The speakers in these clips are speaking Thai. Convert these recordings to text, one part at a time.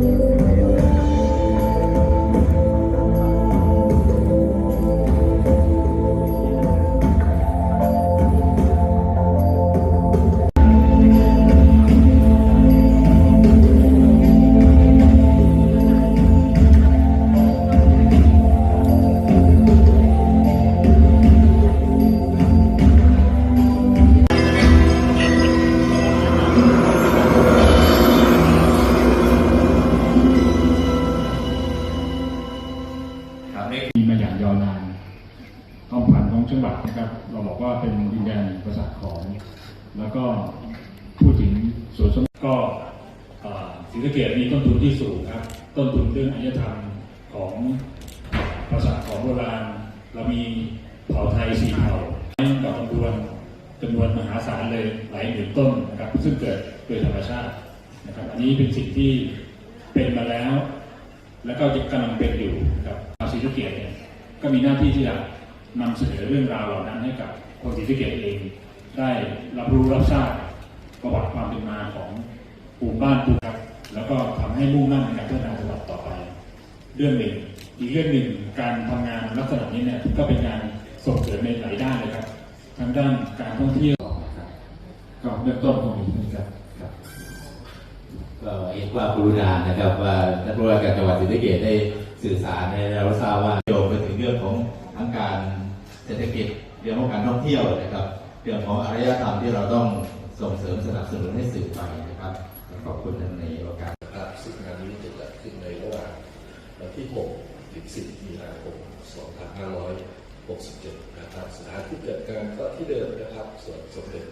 มี มาอย่างยาวนานต้องผ่านของจังหวัดนะครับ เราบอกว่าเป็นดินแดนประสาทของ แล้วก็พูดถึงสวนสนุกก็ศรีสะเกดมีต้นทุนที่สูงครับ ต้นทุนเรื่องอารยธรรมของประสาทของโบราณ เรามีเผ่าไทยสี่เผ่ากับจำนวนจำนวนมหาศาลเลยหลายหมื่นต้นนะครับ ซึ่งเกิดโดยธรรมชาตินะครับ อันนี้เป็นสิ่งที่เป็นมาแล้ว แล้วก็จะกำลังเป็นอยู่กับชาวศรีสะเกดเนี่ย ก็มีหน้าที่ที่จะนำเสนอเรื่องราวเหล่านั้นให้กับคนศรีสะเกดเอง ได้รับรู้รับทราบประวัติความเป็นมาของปู่บ้านปู่ครับแล้วก็ทำให้มุ่งมั่นในการพัฒนาจังหวัดต่อไป เรื่องหนึ่งอีกเรื่องหนึ่งการทำงานลักษณะนี้เนี่ยก็เป็นการส่งเสริมในหลายด้านเลยครับทั้งด้านการท่องเที่ยวนะครับก็เริ่มต้นตรงนี้นะครับก็เห็นความกรุณานะครับว่าท่านผู้ว่าการจังหวัดศรีสะเกษได้สื่อสารในเราทราบว่าโย รื่องของทั้งการเศรษฐกิจเรื่องของการท่องเที่ยวนะครับ เรื่องของอารยธรรมที่เราต้องส่งเสริมสนับสนุนให้สืบไปนะครับขอบคุณท่านในโอกาสนะครับซึ่งงานนี้จะจัดขึ้นในระหว่างวันที่ 6 ถึง 10 มีนาคม 2567 นะครับสถานที่เกิดการก็ที่เดิมนะครับส่วนสมเด็จ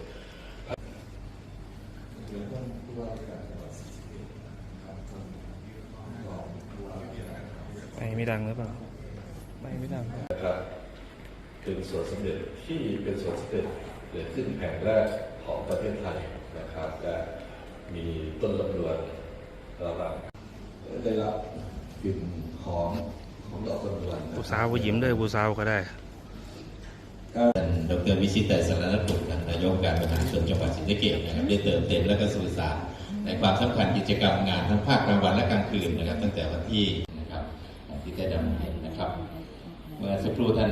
ไม่ไม่ดังหรือเปล่า ไม่ไม่ดังนะครับเป็นสวนสมเด็จที่เป็นสวนสมเด็จเกิดขึ้นแห่งแรกของประเทศไทยนะครับและมีต้นลำดวนระหว่างได้รับกลิ่นหอมของดอกลำดวนนะผู้สาวผู้หญิมด้วยผู้สาวก็ได้ท่านดรวิชิตแต่สารนตุท่านนายกการบริหารส่วนจังหวัดศรีสะเกษนะครับได้เติมเต็มและก็สื่อสารในความสำคัญกิจกรรมงานทั้งภาคกลางวันและกลางคืนนะครับ ตั้งแต่วันที่นะครับที่ได้ดำเนินนะครับ เมื่อสักครู่ท่าน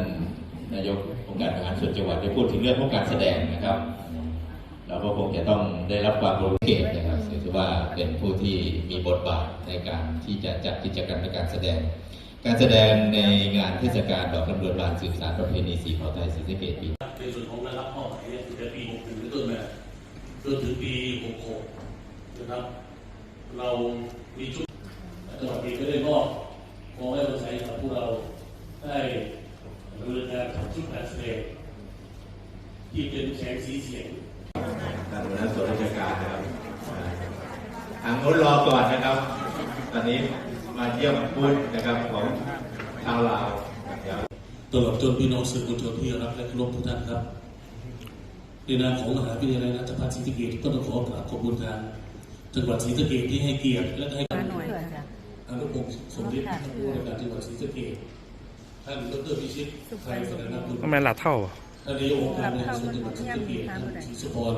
นายกองค์การบริหารส่วนจังหวัดได้พูดถึงเรื่องของการแสดงนะครับ เราก็คงจะต้องได้รับความรู้เกตนะครับถือว่าเป็นผู้ที่มีบทบาทในการที่จะจัดกิจกรรมในการแสดง การแสดงในงานเทศกาลดอกลำดวนบานสืบสารประเพณีสีเผ่าไทยศรีสะเกษปีในส่วนของรายรับเป้าหมายเนี่ยตั้งแต่ปี61เป็นต้นมาจนถึงปี66นะครับ เรามีชุดจังหวัดเองก็ได้มอบมองให้เราใช้กับพวกเราได้ดำเนิ นการทำชุดการแสดงที่เป็นแสงสีเสียงท่านหัวหน้าส่วนราชการนะครับทางโน้นรอก่อนนะครับ ตอนนี้มาเยี่ยมบูธนะครับของชาวลาวเดี๋ยวตลอดจนพี่น้องสื่อมวลชนที่รักและเคารพทุกท่านครับในนามของมหาวิทยาลัยราชภัฏศรีสะเกษก็ต้องขอกราบขอบคุณทางจังหวัดศรีสะเกษที่ให้เกียรติและก็ให้การหน่อยค่ะอนุพงศ์สมฤทธิ์ผู้ว่าการจังหวัดศรีสะเกษ ท่านดรพิชิตไทยสนานคุณก็แม่นหลัดเท่าท่านนายกองค์การบริหารส่วนจังหวัดศรีสะเกษท่านศรีสุพร